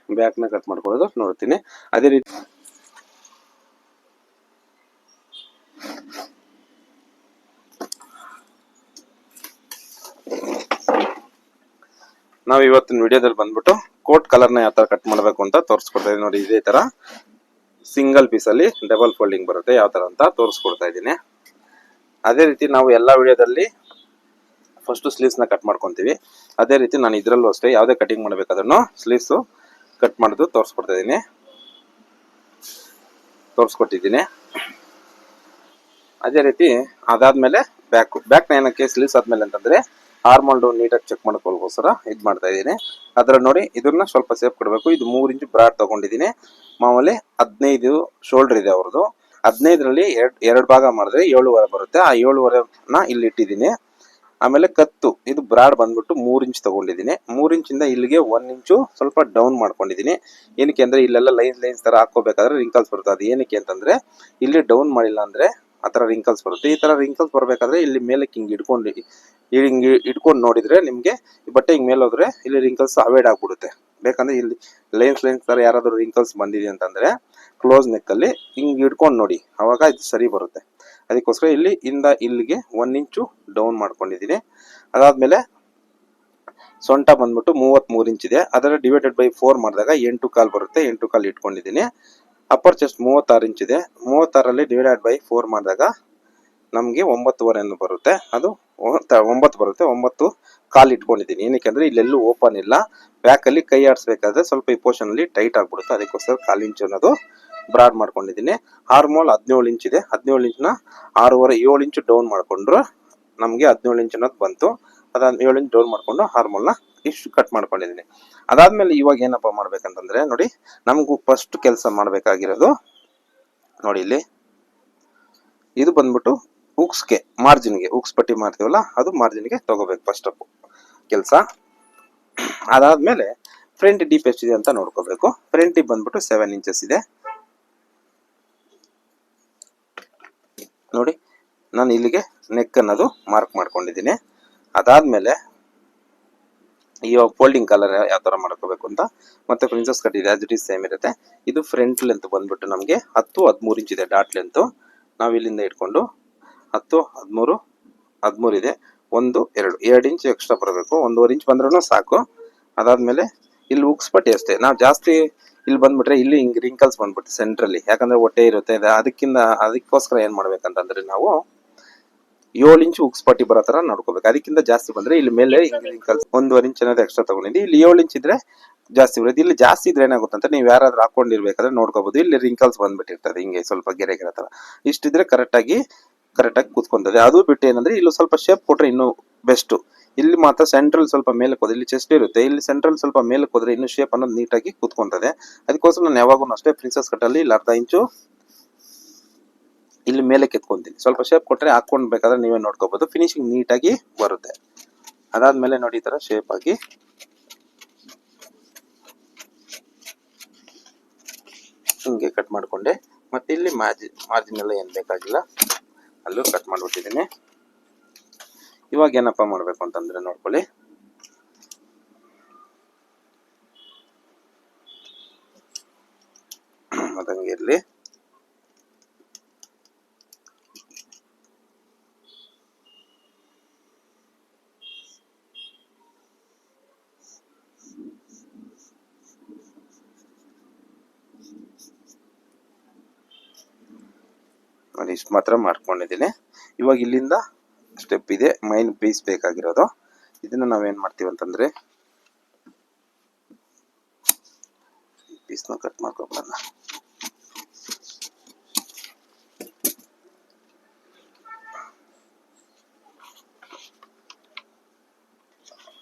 ನ ಕಟ್ ಮಾಡ್ಕೊಳ್ಳೋದು, ನೋಡ್ತೀನಿ. ಅದೇ ರೀತಿ ನಾವು ಇವತ್ತಿನ ವಿಡಿಯೋದಲ್ಲಿ ಬಂದ್ಬಿಟ್ಟು ಕೋಟ್ ಕಲರ್ನ ಯಾವ ತರ ಕಟ್ ಮಾಡಬೇಕು ಅಂತ ತೋರಿಸ್ಕೊಡ್ತಾ ಇದ್ದೀವಿ ನೋಡಿ, ಇದೇ ತರ. ಸಿಂಗಲ್ ಪೀಸ್ ಅಲ್ಲಿ ಡಬಲ್ ಫೋಲ್ಡಿಂಗ್ ಬರುತ್ತೆ, ಯಾವ ತರ ಅಂತ ತೋರಿಸ್ಕೊಡ್ತಾ ಇದ್ದೀನಿ. ಅದೇ ರೀತಿ ನಾವು ಎಲ್ಲಾ ವಿಡಿಯೋದಲ್ಲಿ ಫಸ್ಟ್ನ ಕಟ್ ಮಾಡ್ಕೊಂತೀವಿ. ಅದೇ ರೀತಿ ನಾನು ಇದ್ರಲ್ಲೂ ಅಷ್ಟೇ ಯಾವುದೇ ಕಟಿಂಗ್ ಮಾಡ್ಬೇಕಾದ್ರೂ ಸ್ಲೀವ್ಸ್ ಕಟ್ ಮಾಡೋದು ತೋರಿಸ್ಕೊಡ್ತಾ ಇದ್ದೀನಿ. ತೋರಿಸ್ಕೊಟ್ಟಿದ್ದೀನಿ. ಅದೇ ರೀತಿ ಅದಾದ್ಮೇಲೆ ಬ್ಯಾಕ್ ಬ್ಯಾಕ್ ಏನಕ್ಕೆ ಸ್ಲೀವ್ಸ್ ಆದ್ಮೇಲೆ ಅಂತಂದ್ರೆ ಆರ್ಮೋಲ್ಡ್ ನೀಟಾಗಿ ಚೆಕ್ ಮಾಡ್ಕೊಳ್ಳೋಸ್ಕರ ಇದು ಮಾಡ್ತಾ ಇದ್ದೀನಿ. ಅದರ ನೋಡಿ, ಇದನ್ನ ಸ್ವಲ್ಪ ಸೇಫ್ ಕೊಡಬೇಕು. ಇದು ಮೂರು ಇಂಚು ಬ್ರಾಡ್ ತಗೊಂಡಿದ್ದೀನಿ. ಮಾಮೂಲಿ ಹದಿನೈದು ಶೋಲ್ಡರ್ ಇದೆ ಅವ್ರದ್ದು. ಹದಿನೈದರಲ್ಲಿ ಎರಡು ಎರಡು ಭಾಗ ಮಾಡಿದ್ರೆ ಏಳುವರೆ ಬರುತ್ತೆ. ಆ ಏಳುವರೆನ ಇಲ್ಲಿ ಇಟ್ಟಿದ್ದೀನಿ. ಆಮೇಲೆ ಕತ್ತು, ಇದು ಬ್ರಾಡ್ ಬಂದ್ಬಿಟ್ಟು ಮೂರು ಇಂಚ್ ತೊಗೊಂಡಿದ್ದೀನಿ. ಮೂರು ಇಂಚಿಂದ ಇಲ್ಲಿಗೆ ಒನ್ ಇಂಚು ಸ್ವಲ್ಪ ಡೌನ್ ಮಾಡ್ಕೊಂಡಿದ್ದೀನಿ. ಏನಕ್ಕೆ ಅಂದರೆ ಇಲ್ಲೆಲ್ಲ ಲೈನ್ಸ್ ಲೈನ್ಸ್ ಥರ ಹಾಕೋಬೇಕಾದ್ರೆ ರಿಂಕಲ್ಸ್ ಬರುತ್ತೆ. ಅದು ಏನಕ್ಕೆ ಅಂತಂದರೆ, ಇಲ್ಲಿ ಡೌನ್ ಮಾಡಿಲ್ಲ ಅಂದ್ರೆ ಆ ತರ ರಿಂಕಲ್ಸ್ ಬರುತ್ತೆ. ಈ ತರ ರಿಂಕಲ್ಸ್ ಬರ್ಬೇಕಾದ್ರೆ ಇಲ್ಲಿ ಮೇಲಕ್ಕೆ ಹಿಂಗೆ ಇಟ್ಕೊಂಡು ಹಿಂಗೆ ಇಟ್ಕೊಂಡು ನೋಡಿದ್ರೆ ನಿಮ್ಗೆ ಬಟ್ಟೆ ಹಿಂಗ್ ಮೇಲೆ ಹೋದ್ರೆ ಇಲ್ಲಿ ರಿಂಕಲ್ಸ್ ಅವಾಯ್ಡ್ ಆಗ್ಬಿಡುತ್ತೆ. ಬೇಕಂದ್ರೆ ಇಲ್ಲಿ ಲೈನ್ಸ್ ಲೈನ್ಸ್ ತರ ಯಾರಾದ್ರೂ ರಿಂಕಲ್ಸ್ ಬಂದಿದೆ ಅಂತಂದ್ರೆ ಕ್ಲೋಸ್ ನೆಕ್ ಅಲ್ಲಿ ಹಿಂಗ್ ಇಟ್ಕೊಂಡು ನೋಡಿ. ಅವಾಗ ಇದು ಸರಿ ಬರುತ್ತೆ. ಅದಕ್ಕೋಸ್ಕರ ಇಲ್ಲಿ ಇಂದ ಇಲ್ಲಿಗೆ ಒನ್ ಇಂಚು ಡೌನ್ ಮಾಡ್ಕೊಂಡಿದ್ದೀನಿ. ಅದಾದ್ಮೇಲೆ ಸೊಂಟ ಬಂದ್ಬಿಟ್ಟು ಮೂವತ್ತ್ ಮೂರು ಇಂಚ್ ಇದೆ. ಅದರ ಡಿವೈಡೆಡ್ ಬೈ ಫೋರ್ ಮಾಡಿದಾಗ ಎಂಟು ಕಾಲ್ ಬರುತ್ತೆ. ಎಂಟು ಕಾಲ್ ಇಟ್ಕೊಂಡಿದ್ದೀನಿ. ಅಪ್ಪರ್ ಚೆಸ್ಟ್ ಮೂವತ್ತಾರು ಇಂಚ್ ಇದೆ. ಮೂವತ್ತಾರಲ್ಲಿ ಡಿವೈಡೆಡ್ ಬೈ ಫೋರ್ ಮಾಡಿದಾಗ ನಮಗೆ ಒಂಬತ್ತುವರೆ ಅನ್ನು ಬರುತ್ತೆ. ಅದು ಒಂಬತ್ತು ಬರುತ್ತೆ. ಒಂಬತ್ತು ಕಾಲು ಇಟ್ಕೊಂಡಿದ್ದೀನಿ. ಏನಕ್ಕೆ ಇಲ್ಲೆಲ್ಲೂ ಓಪನ್ ಇಲ್ಲ. ಬ್ಯಾಕಲ್ಲಿ ಕೈ ಆಡಿಸ್ಬೇಕಾದ್ರೆ ಸ್ವಲ್ಪ ಈ ಪೋರ್ಷನಲ್ಲಿ ಟೈಟ್ ಆಗಿಬಿಡುತ್ತೆ. ಅದಕ್ಕೋಸ್ಕರ ಕಾಲು ಇಂಚು ಅನ್ನೋದು ಬ್ರಾಡ್ ಮಾಡ್ಕೊಂಡಿದ್ದೀನಿ. ಹಾರ್ಮೋಲ್ ಹದಿನೇಳು ಇಂಚ್ ಇದೆ. ಹದಿನೇಳು ಇಂಚ್ನ ಆರೂವರೆ, ಏಳು ಇಂಚು ಡೌನ್ ಮಾಡಿಕೊಂಡ್ರು ನಮಗೆ ಹದಿನೇಳು ಇಂಚ್ ಅನ್ನೋದು ಬಂತು. ಅದಾದ ಏಳು ಇಂಚ್ ಡೌನ್ ಮಾಡಿಕೊಂಡು ಹಾರ್ಮೋಲ್ನ ಇಷ್ಟು ಕಟ್ ಮಾಡ್ಕೊಂಡಿದ್ದೀನಿ ಅದಾದ್ಮೇಲೆ ಇವಾಗ ಏನಪ್ಪ ಮಾಡ್ಬೇಕಂತಂದ್ರೆ, ನೋಡಿ, ನಮಗೂ ಫಸ್ಟ್ ಕೆಲಸ ಮಾಡ್ಬೇಕಾಗಿರೋದು, ನೋಡಿ ಇಲ್ಲಿ. ಇದು ಬಂದ್ಬಿಟ್ಟು ಉಕ್ಸ್ಗೆ, ಮಾರ್ಜಿನ್ಗೆ, ಉಕ್ಸ್ ಪಟ್ಟಿ ಮಾಡ್ತೀವಲ್ಲ, ಅದು ಮಾರ್ಜಿನ್ಗೆ ತಗೋಬೇಕು ಫಸ್ಟ್ ಅಪ್ ಕೆಲಸ. ಅದಾದ್ಮೇಲೆ ಫ್ರಂಟ್ ಡೀಪ್ ಎಷ್ಟಿದೆ ಅಂತ ನೋಡ್ಕೋಬೇಕು. ಫ್ರಂಟ್ ಡೀಪ್ ಬಂದ್ಬಿಟ್ಟು ಸೆವೆನ್ ಇಂಚಸ್ ಇದೆ. ನೋಡಿ, ನಾನು ಇಲ್ಲಿಗೆ ನೆಕ್ ಅನ್ನೋದು ಮಾರ್ಕ್ ಮಾಡ್ಕೊಂಡಿದ್ದೀನಿ ಅದಾದ್ಮೇಲೆ ಇವಾಗ ಫೋಲ್ಡಿಂಗ್ ಕಲರ್ ಯಾವ ತರ ಮಾಡ್ಕೋಬೇಕು ಅಂತ. ಮತ್ತೆ ಪ್ರಿನ್ಸಸ್ ಕಟ್ ಇದೆ ಇಟ್ ಈಸ್ ಸೇಮ್ ಇರುತ್ತೆ. ಇದು ಫ್ರಂಟ್ ಲೆಂತ್ ಬಂದ್ಬಿಟ್ಟು ನಮಗೆ ಹತ್ತು, ಹದಿಮೂರು ಇಂಚ್ ಇದೆ ಡಾಟ್ ಲೆಂತ್ ನಾವು ಇಲ್ಲಿಂದ ಇಟ್ಕೊಂಡು ಹತ್ತು, ಹದಿಮೂರು ಹದಿಮೂರು ಇದೆ. ಒಂದು, ಎರಡು. ಎರಡು ಇಂಚ್ ಎಕ್ಸ್ಟ್ರಾ ಬರಬೇಕು. ಒಂದೂವರೆ ಇಂಚ್ ಬಂದ್ರೂ ಸಾಕು. ಅದಾದ್ಮೇಲೆ ಇಲ್ಲಿ ಉಕ್ಸ್ ಪಟ್ಟಿ ಅಷ್ಟೇ. ನಾವು ಜಾಸ್ತಿ ಇಲ್ಲಿ ಬಂದ್ಬಿಟ್ರೆ ಇಲ್ಲಿ ಹಿಂಗೆ ರಿಂಕಲ್ಸ್ ಬಂದ್ಬಿಟ್ಟು ಸೆಂಟ್ರಲ್ಲಿ ಯಾಕಂದ್ರೆ ಹೊಟ್ಟೆ ಇರುತ್ತೆ, ಅದು ಅದಕ್ಕಿಂತ ಅದಕ್ಕೋಸ್ಕರ ಏನು ಮಾಡ್ಬೇಕಂತಂದ್ರೆ ನಾವು ಏಳು ಇಂಚು ಉಕ್ಸ್ ಪಟ್ಟಿ ಬರೋ ತರ ನೋಡ್ಕೋಬೇಕು. ಅದಕ್ಕಿಂತ ಜಾಸ್ತಿ ಬಂದ್ರೆ ಇಲ್ಲಿ ಮೇಲೆ ರಿಂಕಲ್ಸ್ ಒಂದೂವರೆ ಇಂಚ್ ಅನ್ನೋದು ಎಕ್ಸ್ಟ್ರಾ ತಗೊಂಡಿದ್ದೀವಿ ಇಲ್ಲಿ ಏಳು ಇಂಚ್ ಇದ್ರೆ ಜಾಸ್ತಿ ಬರುತ್ತೆ ಇಲ್ಲಿ ಜಾಸ್ತಿ ಇದ್ರೆ ಏನಾಗುತ್ತೆ ಅಂತ ನೀವು ಯಾರಾದ್ರೂ ಹಾಕೊಂಡಿರ್ಬೇಕಾದ್ರೆ ನೋಡ್ಕೋಬಹುದು ಇಲ್ಲಿ ರಿಂಕಲ್ಸ್ ಬಂದ್ಬಿಟ್ಟಿರ್ತದೆ ಹಿಂಗೆ ಸ್ವಲ್ಪ ಗೆರೆ ಗೆರೆ ತರ. ಇಷ್ಟಿದ್ರೆ ಕರೆಕ್ಟ್ ಆಗಿ ಕರೆಕ್ಟ್ ಆಗಿ ಕೂತ್ಕೊಂತದೆ. ಅದು ಬಿಟ್ಟು ಏನಂದ್ರೆ ಇಲ್ಲಿ ಸ್ವಲ್ಪ ಶೇಪ್ ಕೊಟ್ರೆ ಇನ್ನೂ ಬೆಸ್ಟ್ ಇಲ್ಲಿ ಮಾತ್ರ ಸೆಂಟ್ರಲ್ ಸ್ವಲ್ಪ ಮೇಲೆ ಹೋದ್ರೆ, ಇಲ್ಲಿ ಚೆಸ್ಟ್ ಇರುತ್ತೆ. ಇಲ್ಲಿ ಸೆಂಟ್ರಲ್ ಸ್ವಲ್ಪ ಮೇಲೆ ಹೋದ್ರೆ ಇನ್ನು ಶೇಪ್ ಅನ್ನೋದು ನೀಟಾಗಿ ಕೂತ್ಕೊಂತದೆ. ಅದಕ್ಕೋಸ್ಕರ ನಾನು ಯಾವಾಗೂ ಅಷ್ಟೇ ಪ್ರಿನ್ಸಸ್ ಕಟ್ಟಲ್ಲಿ ಇಲ್ಲಿ ಅರ್ಧ ಇಂಚು ಇಲ್ಲಿ ಮೇಲೆ ಕೆತ್ಕೊಂತೀನಿ. ಸ್ವಲ್ಪ ಶೇಪ್ ಕೊಟ್ಟರೆ ಹಾಕೊಂಡ್ ಬೇಕಾದ್ರೆ ನೀವೇ ನೋಡ್ಕೋಬಹುದು ಫಿನಿಶಿಂಗ್ ನೀಟಾಗಿ ಬರುತ್ತೆ. ಅದಾದ್ಮೇಲೆ ನೋಡಿ ಈ ತರ ಶೇಪ್ ಆಗಿ. ಹಿಂಗೆ ಕಟ್ ಮಾಡ್ಕೊಂಡೆ. ಮತ್ತೆ ಇಲ್ಲಿ ಮಾರ್ಜಿನ್ ಮಾರ್ಜಿನ್ ಎಲ್ಲ ಏನು ಬೇಕಾಗಿಲ್ಲ. ಅಲ್ಲೂ ಕಟ್ ಮಾಡ್ಬಿಟ್ಟಿದ್ದೀನಿ. ಇವಾಗ ಏನಪ್ಪ ಮಾಡಬೇಕು ಅಂತಂದ್ರೆ ನೋಡ್ಕೊಳ್ಳಿ. ಅದಂಗೆ ಇರ್ಲಿ. ನೋಡಿ ಇಷ್ಟು ಮಾತ್ರ ಮಾಡ್ಕೊಂಡಿದ್ದೀನಿ. ಇವಾಗ ಇಲ್ಲಿಂದ ಸ್ಟೆಪ್ ಇದೆ. ಮೈನ್ ಪೀಸ್ ಬೇಕಾಗಿರೋದು. ಇದನ್ನ ನಾವೇನ್ ಮಾಡ್ತೀವಿ ಅಂತಂದ್ರೆ ಪೀಸ್ನ ಕಟ್ ಮಾಡ್ಕೊಬಿಡೋಣ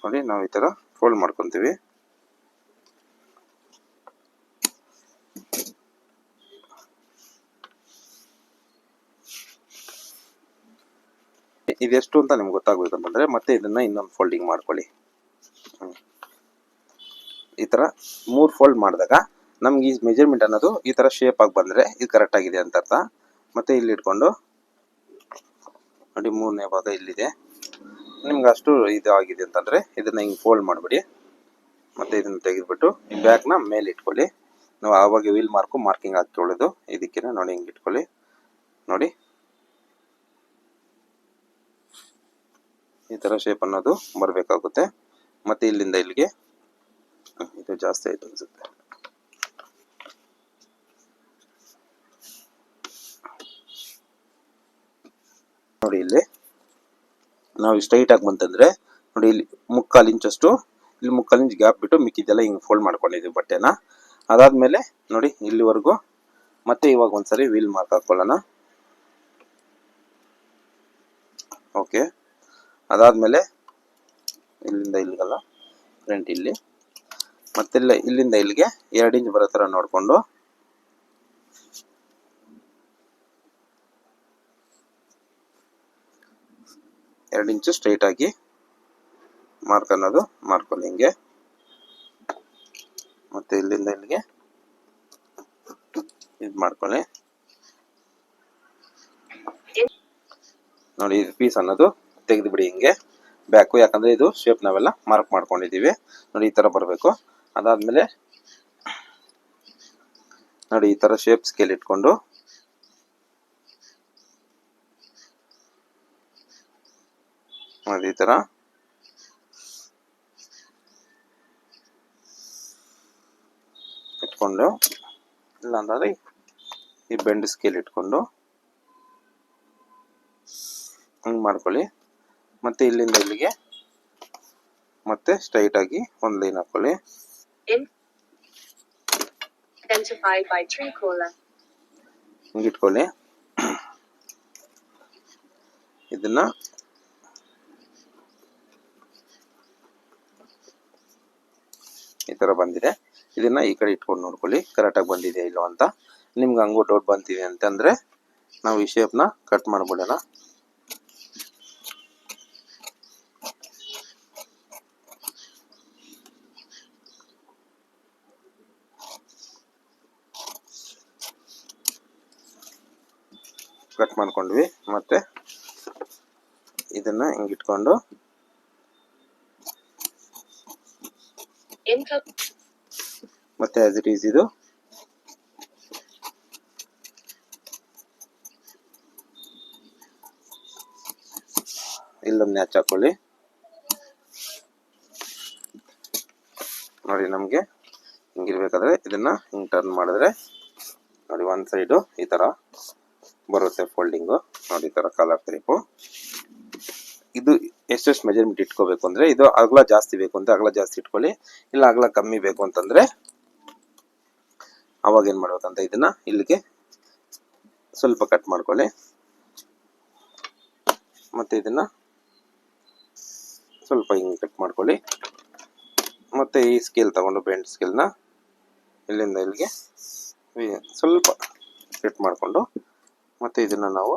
ನೋಡಿ, ನಾವು ಈ ತರ ಫೋಲ್ಡ್ ಮಾಡ್ಕೊಂತೀವಿ. ಇದೆಷ್ಟು ಅಂತ ನಿಮ್ಗೆ ಗೊತ್ತಾಗ್ಬೇಕಂತಂದ್ರೆ ಮತ್ತೆ ಇದನ್ನ ಇನ್ನೊಂದು ಫೋಲ್ಡಿಂಗ್ ಮಾಡ್ಕೊಳ್ಳಿ. ಈ ತರ ಮೂರು ಫೋಲ್ಡ್ ಮಾಡಿದಾಗ ನಮ್ಗೆ ಈ ಮೆಜರ್ಮೆಂಟ್ ಅನ್ನೋದು ಈ ತರ ಶೇಪ್ ಆಗಿ ಬಂದ್ರೆ ಇದು ಕರೆಕ್ಟ್ ಆಗಿದೆ ಅಂತ ಅರ್ಥ. ಮತ್ತೆ ಇಲ್ಲಿ ಇಟ್ಕೊಂಡು ನೋಡಿ ಮೂರನೇ ಭಾಗ ಇಲ್ಲಿದೆ. ನಿಮ್ಗೆ ಅಷ್ಟು ಇದು ಆಗಿದೆ ಅಂತಂದ್ರೆ ಇದನ್ನ ಹಿಂಗೆ ಫೋಲ್ಡ್ ಮಾಡ್ಬಿಡಿ. ಮತ್ತೆ ಇದನ್ನ ತೆಗೆದ್ಬಿಟ್ಟು ಈ ಬ್ಯಾಗ್ನ ಮೇಲೆ ಇಟ್ಕೊಳ್ಳಿ. ನಾವು ಆವಾಗ ವೀಲ್ ಮಾರ್ಕು ಮಾರ್ಕಿಂಗ್ ಹಾಕ್ಕೊಳ್ಳೋದು ಇದಕ್ಕೆ ನೋಡಿ ಹಿಂಗೆ ಇಟ್ಕೊಳ್ಳಿ. ನೋಡಿ. ಈ ಥರ ಶೇಪ್ ಅನ್ನೋದು ಬರಬೇಕಾಗುತ್ತೆ. ಮತ್ತೆ ಇಲ್ಲಿಂದ ಇಲ್ಲಿಗೆ ಇದು ಜಾಸ್ತಿ ಆಯ್ತು ಅನಿಸುತ್ತೆ. ನೋಡಿ ಇಲ್ಲಿ, ನಾವು ಸ್ಟ್ರೈಟ್ ಆಗಿ ಬಂತಂದ್ರೆ, ನೋಡಿ ಇಲ್ಲಿ ಮುಕ್ಕಾಲು ಇಂಚಷ್ಟು ಇಲ್ಲಿ ಮುಕ್ಕಾಲು ಇಂಚ್ ಗ್ಯಾಪ್ ಬಿಟ್ಟು ಮಿಕ್ಕಿದೆಲ್ಲ ಹಿಂಗೆ ಫೋಲ್ಡ್ ಮಾಡ್ಕೊಂಡಿದ್ದೀವಿ ಬಟ್ಟೆನ. ಅದಾದ್ಮೇಲೆ ನೋಡಿ ಇಲ್ಲಿವರೆಗೂ, ಮತ್ತೆ ಇವಾಗ ಒಂದ್ಸರಿ ವೀಲ್ ಮಾರ್ಕ್ ಹಾಕೊಳ್ಳೋಣ. ಓಕೆ ಅದಾದ್ಮೇಲೆ ಇಲ್ಲಿಂದ ಇಲ್ಲಿಗಲ್ಲ ಫ್ರಂಟ್ ಇಲ್ಲಿ. ಮತ್ತೆ ಇಲ್ಲಿಂದ ಇಲ್ಲಿಗೆ ಎರಡು ಇಂಚ್ ಬರೋ ಥರ ನೋಡಿಕೊಂಡು. ಎರಡು ಇಂಚು ಸ್ಟ್ರೈಟ್ ಆಗಿ ಮಾರ್ಕ್ ಅನ್ನೋದು ಮಾಡ್ಕೊಳ್ಳಿ ಹಿಂಗೆ. ಮತ್ತೆ ಇಲ್ಲಿಂದ ಇಲ್ಲಿಗೆ ಇದು ಮಾಡ್ಕೊಳ್ಳಿ. ನೋಡಿ, ಇದು ಪೀಸ್ ಅನ್ನೋದು. ತೆಗೆದು ಬಿಡಿ ಹಿಂಗೆ ಬ್ಯಾಕು ಯಾಕಂದ್ರೆ ಇದು ಶೇಪ್ ನಾವೆಲ್ಲ ಮಾರ್ಕ್ ಮಾಡ್ಕೊಂಡಿದ್ದೀವಿ. ನೋಡಿ, ಈ ತರ ಬರಬೇಕು. ಅದಾದ್ಮೇಲೆ ನೋಡಿ, ಈ ತರ ಶೇಪ್ ಸ್ಕೇಲ್ ಇಟ್ಕೊಂಡು ನೋಡಿ, ಈ ತರ. ಇಟ್ಕೊಂಡು ಇಲ್ಲ ಅಂದ್ರೆ ಈ ಬೆಂಡ್ ಸ್ಕೇಲ್ ಇಟ್ಕೊಂಡು ಹಂಗೆ ಮಾಡ್ಕೊಳ್ಳಿ. ಮತ್ತೆ ಇಲ್ಲಿಂದ ಇಲ್ಲಿಗೆ. ಮತ್ತೆ ಸ್ಟ್ರೈಟ್ ಆಗಿ ಒಂದು ಲೈನ್ ಹಾಕೊಳ್ಳಿ. ಇಟ್ಕೊಳ್ಳಿ ಇದನ್ನ ಈ ತರ ಬಂದಿದೆ. ಇದನ್ನ ಈ ಕಡೆ ಇಟ್ಕೊಂಡು ನೋಡ್ಕೊಳ್ಳಿ. ಕರೆಕ್ಟ್ ಆಗಿ ಬಂದಿದೆ ಇಲ್ಲೋ ಅಂತ. ನಿಮ್ಗೆ ಹಂಗೂ ಡೌಟ್ ಬಂತಿದೆ ಅಂತಂದ್ರೆ ನಾವು ಈ ಶೇಪ್ನ ಕಟ್ ಮಾಡ್ಬಿಡೋಣ. ಕಟ್ ಮಾಡ್ಕೊಂಡ್ವಿ. ಮತ್ತೆ ಇದನ್ನ ಹಿಂಗಿಟ್ಕೊಂಡು Income. ಮತ್ತೆ ಆಸ್ ಇಟ್ ಈಸ್ ಇದು. ಇಲ್ಲೊಂದು ನ್ಯಾಚ್ ಹಾಕೊಳ್ಳಿ. ನೋಡಿ ನಮಗೆ ಹಿಂಗಿರ್ಬೇಕಾದ್ರೆ ಇದನ್ನ ಹಿಂಗ್ ಟರ್ನ್ ಮಾಡಿದ್ರೆ ನೋಡಿ ಒಂದ್ ಸೈಡು ಈ ತರ. ಬರುತ್ತೆ ಫೋಲ್ಡಿಂಗು. ನೋಡಿ ತರ ಕಲರ್ ಟೈಪು. ಇದು ಎಷ್ಟೆಷ್ಟು ಮೆಜರ್ಮೆಂಟ್ ಇಟ್ಕೋಬೇಕು ಅಂದ್ರೆ, ಇದು ಅಗಲ ಜಾಸ್ತಿ ಬೇಕು ಅಂದರೆ ಅಗಲ ಜಾಸ್ತಿ ಇಟ್ಕೊಳ್ಳಿ, ಇಲ್ಲ ಅಗಲ ಕಮ್ಮಿ ಬೇಕು ಅಂತಂದರೆ, ಅವಾಗ ಏನ್ ಮಾಡ್ಬೇಕಂತ ಇದನ್ನ ಇಲ್ಲಿಗೆ ಸ್ವಲ್ಪ ಕಟ್ ಮಾಡ್ಕೊಳ್ಳಿ. ಮತ್ತೆ ಇದನ್ನ ಸ್ವಲ್ಪ ಹಿಂಗೆ ಕಟ್ ಮಾಡ್ಕೊಳ್ಳಿ. ಮತ್ತೆ ಈ ಸ್ಕೇಲ್ ತಗೊಂಡು ಬೆಂಡ್ ಸ್ಕೇಲ್ನ ಇಲ್ಲಿಂದ ಇಲ್ಲಿಗೆ ಸ್ವಲ್ಪ ಕಟ್ ಮಾಡಿಕೊಂಡು ಮತ್ತೆ ಇದನ್ನ ನಾವು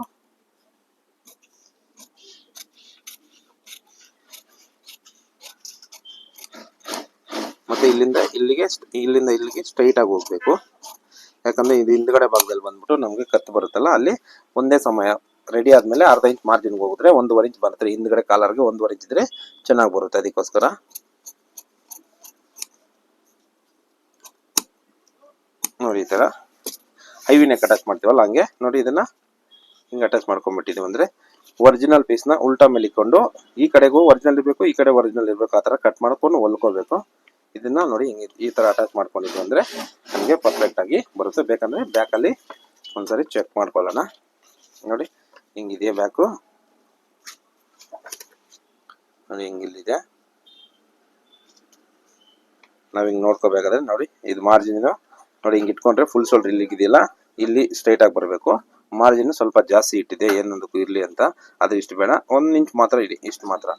ಮತ್ತೆ ಇಲ್ಲಿಂದ ಇಲ್ಲಿಗೆ ಇಲ್ಲಿಂದ ಇಲ್ಲಿಗೆ ಸ್ಟ್ರೈಟ್ ಆಗಿ ಹೋಗ್ಬೇಕು. ಯಾಕಂದ್ರೆ ಇದು ಹಿಂದ್ಗಡೆ ಭಾಗದಲ್ಲಿ ಬಂದ್ಬಿಟ್ಟು ನಮಗೆ ಕತ್ತು ಬರುತ್ತಲ್ಲ, ಅಲ್ಲಿ ಒಂದೇ ಸಮಯ ರೆಡಿ ಆದ್ಮೇಲೆ ಅರ್ಧ ಇಂಚ್ ಮಾರ್ಜಿನ್ಗೆ ಹೋಗಿದ್ರೆ ಒಂದೂವರೆ ಇಂಚ್ ಬರುತ್ತೆ. ಹಿಂದ್ಗಡೆ ಕಾಲರ್ಗೆ ಒಂದೂವರೆ ಇಂಚ್ ಇದ್ರೆ ಚೆನ್ನಾಗಿ ಬರುತ್ತೆ ಅದಕ್ಕೋಸ್ಕರ. ನೋಡಿ ಈ ತರ. ಐವಿನೆಕ್ ಅಟ್ಯಾಚ್ ಮಾಡ್ತೀವಲ್ಲ ಹಂಗೆ? ನೋಡಿ ಇದನ್ನ ಹಿಂಗೆ ಅಟ್ಯಾಚ್ ಮಾಡ್ಕೊಂಡ್ಬಿಟ್ಟಿದ್ದೀವಿ ಅಂದರೆ ಒರಿಜಿನಲ್ ಪೀಸ್ನ ಉಲ್ಟಾ ಮೇಲೆ ಇಕ್ಕೊಂಡು ಈ ಕಡೆಗೂ ಒರಿಜಿನಲ್ ಇರಬೇಕು, ಈ ಕಡೆ ಒರಿಜಿನಲ್ ಇರಬೇಕು, ಆ ಥರ ಕಟ್ ಮಾಡ್ಕೊಂಡು ಹೊಲ್ಕೋಬೇಕು. ಇದನ್ನ ನೋಡಿ ಹಿಂಗೆ ಈ ತರ ಅಟ್ಯಾಚ್ ಮಾಡ್ಕೊಂಡಿದ್ವಿ ಅಂದರೆ ನಮಗೆ ಪರ್ಫೆಕ್ಟ್ ಆಗಿ ಬರುತ್ತೆ. ಬೇಕಂದ್ರೆ ಬ್ಯಾಕಲ್ಲಿ ಒಂದ್ಸರಿ ಚೆಕ್ ಮಾಡ್ಕೊಳ್ಳೋಣ. ನೋಡಿ ಹಿಂಗಿದೆಯಾ ಬ್ಯಾಕು ನೋಡಿ ಹಿಂಗಿಲ್ಲಿದೆ ನಾವು ಹಿಂಗೆ ನೋಡ್ಕೋಬೇಕಾದ್ರೆ ನೋಡಿ, ಇದು ಮಾರ್ಜಿನ್ ನೋಡಿ, ಹಿಂಗೆ ಇಟ್ಕೊಂಡ್ರೆ ಫುಲ್ ಶೋಲ್ಡರ್ ಇಲ್ಲಿಗೆ ಇದೆಯಲ್ಲ ಇಲ್ಲಿ ಸ್ಟ್ರೈಟ್ ಆಗಿ ಬರಬೇಕು. ಮಾರ್ಜಿನ್ ಸ್ವಲ್ಪ ಜಾಸ್ತಿ ಇಟ್ಟಿದೆ ಏನೊಂದಕ್ಕೂ ಇರಲಿ ಅಂತ. ಅದು ಇಷ್ಟು ಬೇಡ. ಒಂದು ಇಂಚ್ ಮಾತ್ರ ಇಡಿ, ಇಷ್ಟು ಮಾತ್ರ.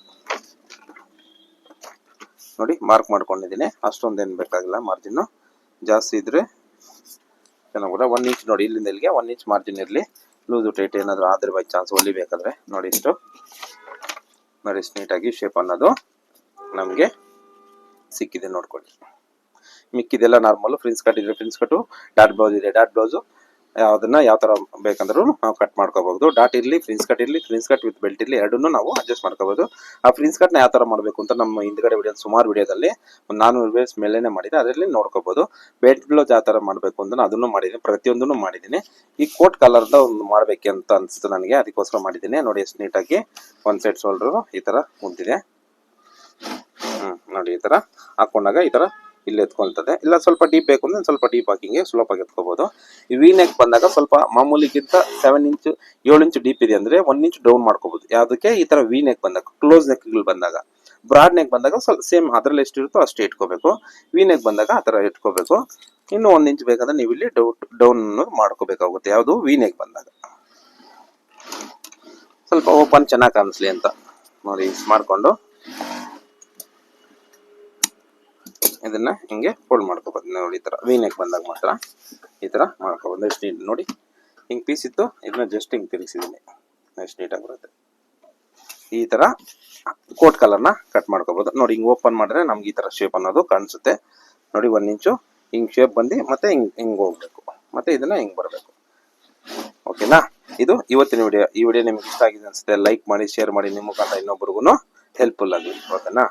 ನೋಡಿ ಮಾರ್ಕ್ ಮಾಡ್ಕೊಂಡಿದ್ದೀನಿ. ಅಷ್ಟೊಂದೇನು ಬೇಕಾಗಿಲ್ಲ ಮಾರ್ಜಿನ್ ಜಾಸ್ತಿ ಇದ್ರೆ ಚೆನ್ನಾಗಿ ಒನ್ ಇಂಚ್ ನೋಡಿ, ಇಲ್ಲಿಂದ ಇಲ್ಲಿಗೆ ಒನ್ ಇಂಚ್ ಮಾರ್ಜಿನ್ ಇರಲಿ. ಲೂಸು ಟೈಟ್ ಏನಾದರೂ ಆದರೆ ಬೈ ಚಾನ್ಸ್ ಹೊಲಿಬೇಕಾದ್ರೆ ನೋಡಿ ಇಷ್ಟು. ನೋಡಿ, ಇಷ್ಟು ನೀಟಾಗಿ ಶೇಪ್ ಅನ್ನೋದು ನಮಗೆ ಸಿಕ್ಕಿದೆ ನೋಡ್ಕೊಳ್ಳಿ. ಮಿಕ್ಕಿದೆಲ್ಲ ನಾರ್ಮಲ್ ಫ್ರಿನ್ಸ್ ಕಟ್ ಇದ್ರೆ ಫ್ರಿನ್ಸ್ ಕಟ್ಟು. ಡಾಟ್ ಬ್ಲೌಸ್ ಇದೆ ಡಾಟ್ ಬ್ಲೌಸು ಯಾವ್ದನ್ನ ಯಾವ ತರ ಬೇಕಂದ್ರೂ ನಾವು ಕಟ್ ಮಾಡ್ಕೋಬಹುದು. ಡಾಟ್ ಇರ್ಲಿ ಫ್ರಿನ್ಸ್ ಕಟ್ ಇರ್ಲಿ ಫ್ರಿನ್ಸ್ ಕಟ್ ವಿತ್ ಬೆಲ್ಟ್ ಇರ್ಲಿ ಎರಡನ್ನು ನಾವು ಅಡ್ಜಸ್ಟ್ ಮಾಡ್ಕೋಬಹುದು. ಆ ಫ್ರಿನ್ಸ್ ಕಟ್ನ ಯಾವ ತರ ಮಾಡಬೇಕು ಅಂತ ನಮ್ಮ ಹಿಂದ್ಗಡೆ ವಿಡಿಯೋ ಸುಮಾರು ವಿಡಿಯೋದಲ್ಲಿ ಒಂದು ನಾನೂರು ವಿಡಿಯೋಸ್ ಮೇಲೇನೆ ಮಾಡಿದೆ. ಅದರಲ್ಲಿ ನೋಡ್ಕೋಬಹುದು. ಬೆಲ್ಟ್ ಬ್ಲೌಸ್ ಯಾವ ತರ ಮಾಡಬೇಕು ಅಂತ ನಾನು ಅದನ್ನು ಮಾಡಿದ್ದೀನಿ. ಪ್ರತಿಯೊಂದನ್ನು ಮಾಡಿದ್ದೀನಿ. ಈ ಕೋಟ್ ಕಲರ್ದ ಒಂದು ಮಾಡ್ಬೇಕು ಅಂತ ಅನ್ಸುತ್ತೆ ನನಗೆ. ಅದಕ್ಕೋಸ್ಕರ ಮಾಡಿದ್ದೀನಿ. ನೋಡಿ ಎಷ್ಟು ನೀಟಾಗಿ ಒಂದ್ ಸೈಡ್ ಶೋಲ್ಡರ್ ಈ ತರ ಕುಂತಿದೆ. ನೋಡಿ ಈ ತರ ಹಾಕೊಂಡಾಗ ಈ ತರ ಇಲ್ಲಿ ಎತ್ಕೊಳ್ತದೆ. ಇಲ್ಲ, ಸ್ವಲ್ಪ ಡೀಪ್ ಬೇಕು ಅಂದ್ರೆ ಸ್ವಲ್ಪ ಡೀಪ್ ಹಾಕಿಂಗೆ ಸ್ಲೋಪ್ ಆಗಿ ಎತ್ಕೋಬಹುದು ಈ ವಿ ನೆಕ್ ಬಂದಾಗ ಸ್ವಲ್ಪ ಮಾಮೂಲಿಗಿಂತ ಸೆವೆನ್ ಇಂಚ್ ಏಳು ಇಂಚ್ ಡೀಪ್ ಇದೆ ಅಂದ್ರೆ ಒನ್ ಇಂಚ್ ಡೌನ್ ಮಾಡ್ಕೋಬಹುದು ಯಾವ್ದಕ್ಕೆ ಈ ತರ ವಿ ನೆಕ್ ಬಂದಾಗ ಕ್ಲೋಸ್ ನೆಕ್ ಬಂದಾಗ ಬ್ರಾಡ್ ನೆಕ್ ಬಂದಾಗ ಸ್ವಲ್ಪ ಸೇಮ್ ಅದ್ರಲ್ಲಿ ಎಷ್ಟಿರುತ್ತೋ ಅಷ್ಟು ಇಟ್ಕೋಬೇಕು. ವಿ ನೆಕ್ ಬಂದಾಗ ಆ ತರ ಇಟ್ಕೋಬೇಕು. ಇನ್ನು ಒಂದ್ ಇಂಚ್ ಬೇಕಂದ್ರೆ ನೀವು ಇಲ್ಲಿ ಡೌನ್ ಮಾಡ್ಕೋಬೇಕಾಗುತ್ತೆ. ಯಾವುದು? ವಿ ನೆಕ್ ಬಂದಾಗ. ಸ್ವಲ್ಪ ಓಪನ್ ಚೆನ್ನಾಗಿ ಕಾಣಿಸ್ಲಿ ಅಂತ ನೋಡಿ, ಮಾಡ್ಕೊಂಡು. ಇದನ್ನ ಹಿಂಗೆ ಫೋಲ್ಡ್ ಮಾಡ್ಕೋಬೋದು. ನೋಡಿ, ಈ ತರ ವೀನೆಕ್ ಬಂದಾಗ ಮಾತ್ರ ಈ ತರ ಮಾಡ್ಕೋಬೋದು. ನೆಕ್ಸ್ಟ್ ನೀಟ್ ನೋಡಿ. ಹಿಂಗೆ ಪೀಸ್ ಇತ್ತು, ಇದನ್ನ ಜಸ್ಟ್ ಹಿಂಗೆ ತಿರುಗಿಸಿದ್ದೀನಿ ಎಷ್ಟು ನೀಟಾಗಿ ಬರುತ್ತೆ. ಈ ತರ ಕೋಟ್ ಕಲರ್ನ ಕಟ್ ಮಾಡ್ಕೋಬೋದು. ನೋಡಿ, ಹಿಂಗೆ ಓಪನ್ ಮಾಡಿದ್ರೆ ನಮ್ಗೆ ಈ ತರ ಶೇಪ್ ಅನ್ನೋದು ಕಾಣಿಸುತ್ತೆ. ನೋಡಿ, ಒಂದ್ ಇಂಚು ಹಿಂಗೆ ಶೇಪ್ ಬಂದು ಮತ್ತೆ ಹಿಂಗೆ ಹಿಂಗೆ ಹೋಗ್ಬೇಕು. ಮತ್ತೆ ಇದನ್ನ ಹಿಂಗೆ ಬರಬೇಕು. ಓಕೆನಾ ಇದು ಇವತ್ತಿನ ವಿಡಿಯೋ ಈ ವಿಡಿಯೋ ನಿಮ್ಗೆ ಇಷ್ಟ ಆಗಿದೆ ಅನ್ಸುತ್ತೆ ಲೈಕ್ ಮಾಡಿ ಶೇರ್ ಮಾಡಿ. ನಿಮ್ಮ ಮುಖಾಂತರ ಇನ್ನೊಬ್ರಿಗೂ ಹೆಲ್ಪ್ಫುಲ್ ಆಗಲಿ. ಓಕೆನಾ